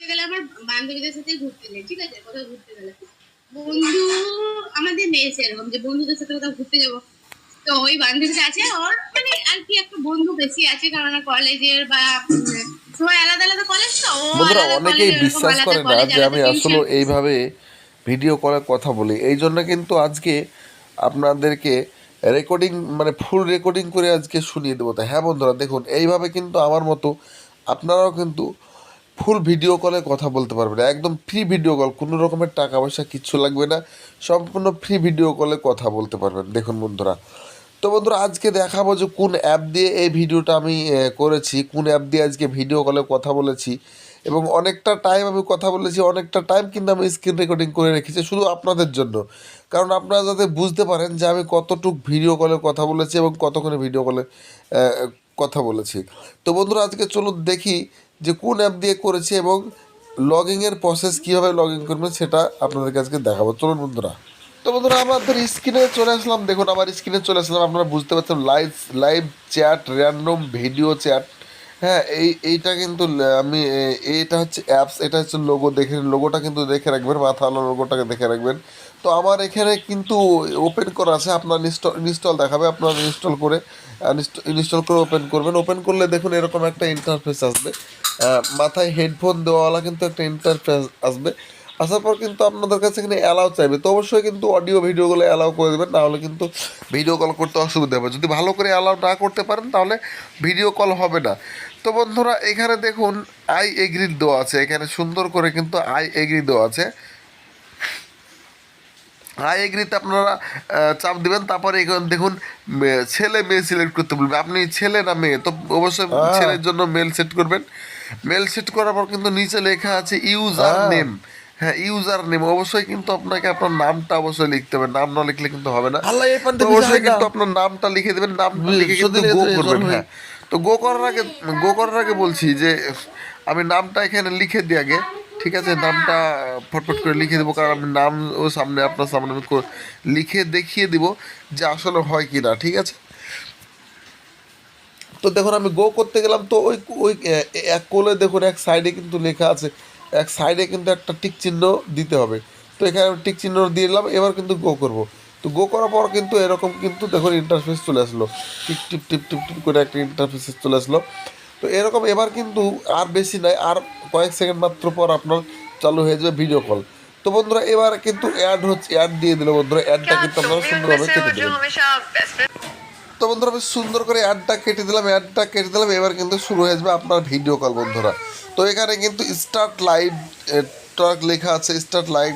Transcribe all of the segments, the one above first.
গেলে আমার বান্ধবীদের সাথে ঘুরতে যাই ঠিক আছে? কোথাও ঘুরতে গেলে। বন্ধু আমাদের নেই সেরকম যে বন্ধুদের সাথে কোথাও ঘুরতে যাব। তো ওই বান্ধবীটা আছে ওর মানে আর কি একটা বন্ধু বেশি আছে কারণ কলেজের বা সবাই আলাদা আলাদা কলেজ তো ও বন্ধুরা অনেকেই বিশ্বাস করে না যে আমি আসলে এইভাবে ভিডিও কথা বলি। এই জন্য কিন্তু আজকে আপনাদেরকে রেকর্ডিং মানে ফুল রেকর্ডিং করে আজকে শুনিয়ে দেবো। তো হ্যাঁ বন্ধুরা দেখুন এইভাবে কিন্তু আমার মতো আপনারাও কিন্তু ফুল ভিডিও কলে কথা বলতে পারবেন একদম ফ্রি ভিডিও কল কোনো রকমের টাকা পয়সা কিচ্ছু লাগবে না। সম্পূর্ণ ফ্রি ভিডিও কলে কথা বলতে পারবেন। দেখুন বন্ধুরা। তো বন্ধুরা, আজকে দেখাবো যে কোন অ্যাপ দিয়ে এই ভিডিওটা আমি করেছি, কোন অ্যাপ দিয়ে আজকে ভিডিও কলে কথা বলেছি। এবং অনেকটা টাইম আমি কথা বলেছি, অনেকটা টাইম কিন্তু আমি স্ক্রিন রেকর্ডিং করে রেখেছি শুধু আপনাদের জন্য। কারণ আপনারা যাতে বুঝতে পারেন যে আমি কতটুক ভিডিও কলে কথা বলেছি এবং কতক্ষণে ভিডিও কলে কথা বলেছি। তো বন্ধুরা, আজকে চলুন দেখি যে কোন অ্যাপ দিয়ে করেছি এবং লগিংয়ের প্রসেস কীভাবে লগ ইন করবেন সেটা আপনাদের কাছে দেখাবো। চলুন বন্ধুরা। তো বন্ধুরা, আমাদের স্ক্রিনে চলে আসলাম। দেখুন, আমার স্ক্রিনে চলে আসলাম। আপনারা বুঝতে পারছেন live live chat random video chat হ্যাঁ এই, এইটা কিন্তু আমি এটা হচ্ছে অ্যাপস এটা হচ্ছে লোগো দেখে লোগোটা কিন্তু দেখে রাখবেন মাথাওয়ালা লোগোটাকে দেখে রাখবেন। তো আমার এখানে কিন্তু ওপেন করা আছে, আপনার ইনস্টল ইনস্টল দেখাবে, আপনার ইনস্টল করে ইনস্টল করে ওপেন করবেন। ওপেন করলে দেখুন এরকম একটা ইন্টারফেস আসবে। মাথায় হেডফোন দেওয়াওয়ালা কিন্তু একটা ইন্টারফেস আসবে। আসার পর কিন্তু আপনাদের কাছে এখানে অ্যালাউ চাইবে। তো অবশ্যই কিন্তু অডিও ভিডিওগুলো অ্যালাউ করে দেবেন নাহলে কিন্তু ভিডিও কল করতে অসুবিধা হবে। যদি ভালো করে অ্যালাউ না করতে পারেন তাহলে ভিডিও কল হবে না। তো বন্ধুরা এখানে দেখুন আই এগ্রি দেওয়া আছে। এখানে সুন্দর করে কিন্তু আই এগ্রি দেওয়া আছে। আই এগ্রিতে আপনারা চাপ দিবেন তারপরে এখানে দেখুন ছেলে মেয়ে সিলেক্ট করতে বলবে। আপনি ছেলে না মেয়ে? তো অবশ্যই ছেলের জন্য মেল সেট করবেন। মেল সেট করার পর কিন্তু নিচে লেখা আছে ইউজার নেম হ্যাঁ ইউজার নেম অবশ্যই কিন্তু আপনাকে আপনার নামটা অবশ্যই লিখতে হবে। নাম না লিখলে কিন্তু হবে না। আল্লাহ, এই পান্তে অবশ্যই কিন্তু আপনার নামটা লিখে দেবেন। নামটা লিখে কিন্তু গো করবেন হ্যাঁ। তো গো করার আগে গো করার আগে বলছি যে আমি নামটা এখানে লিখে দিই আগে ঠিক আছে? নামটা ফটফট করে লিখে দেবো কারণ আমি নাম ও সামনে আপনার সামনে আমি লিখে দেখিয়ে দিব যে আসলে হয় কি না ঠিক আছে? তো দেখুন আমি গো করতে গেলাম তো ওই ওই এক কোলে দেখুন এক সাইডে কিন্তু লেখা আছে এক সাইডে কিন্তু একটা টিক চিহ্ন দিতে হবে। তো এখানে আমি টিক চিহ্ন দিয়ে দিলাম এবার কিন্তু গো করব। তো গো করার পর কিন্তু এরকম কিন্তু দেখুন ইন্টারফেস চলে আসলো। টিপ টিপ টিপ টিপ টিপ করে একটা ইন্টারফেস চলে আসলো। তো এরকম এবার কিন্তু আর বেশি নয় আর কয়েক সেকেন্ড মাত্র পর আপনার চালু হয়ে যাবে ভিডিও কল তো বন্ধুরা এবার কিন্তু অ্যাড হচ্ছে অ্যাড দিয়ে দিল বন্ধুরা অ্যাডটা কিন্তু আপনারা সুন্দরভাবে কেটে দেবেন তো বন্ধুরা, আমি সুন্দর করে অ্যাডটা কেটে দিলাম অ্যাডটা কেটে দিলাম। এবার কিন্তু শুরু হয়ে যাবে আপনার ভিডিও কল বন্ধুরা। তো এখানে কিন্তু স্টার্ট লাইভ টক লেখা আছে স্টার্ট লাইভ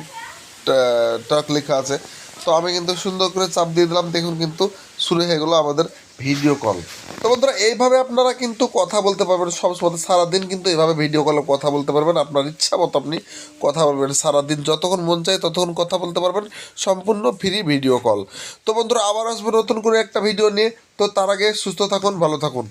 টক লেখা আছে। তো আমি কিন্তু সুন্দর করে চাপ দিয়ে দিলাম। দেখুন কিন্তু শুরু হয়ে গেলো আমাদের ভিডিও কল তো বন্ধুরা, এইভাবে আপনারা কিন্তু কথা বলতে পারবেন। সব সময় সারাদিন কিন্তু এইভাবে ভিডিও কলে কথা বলতে পারবেন। আপনার ইচ্ছা মতো আপনি কথা বলবেন। সারাদিন যতক্ষণ মন চায় ততক্ষণ কথা বলতে পারবেন। সম্পূর্ণ ফ্রি ভিডিও কল তো বন্ধুরা, আবার আসবে নতুন করে একটা ভিডিও নিয়ে। তো তার আগে সুস্থ থাকুন, ভালো থাকুন।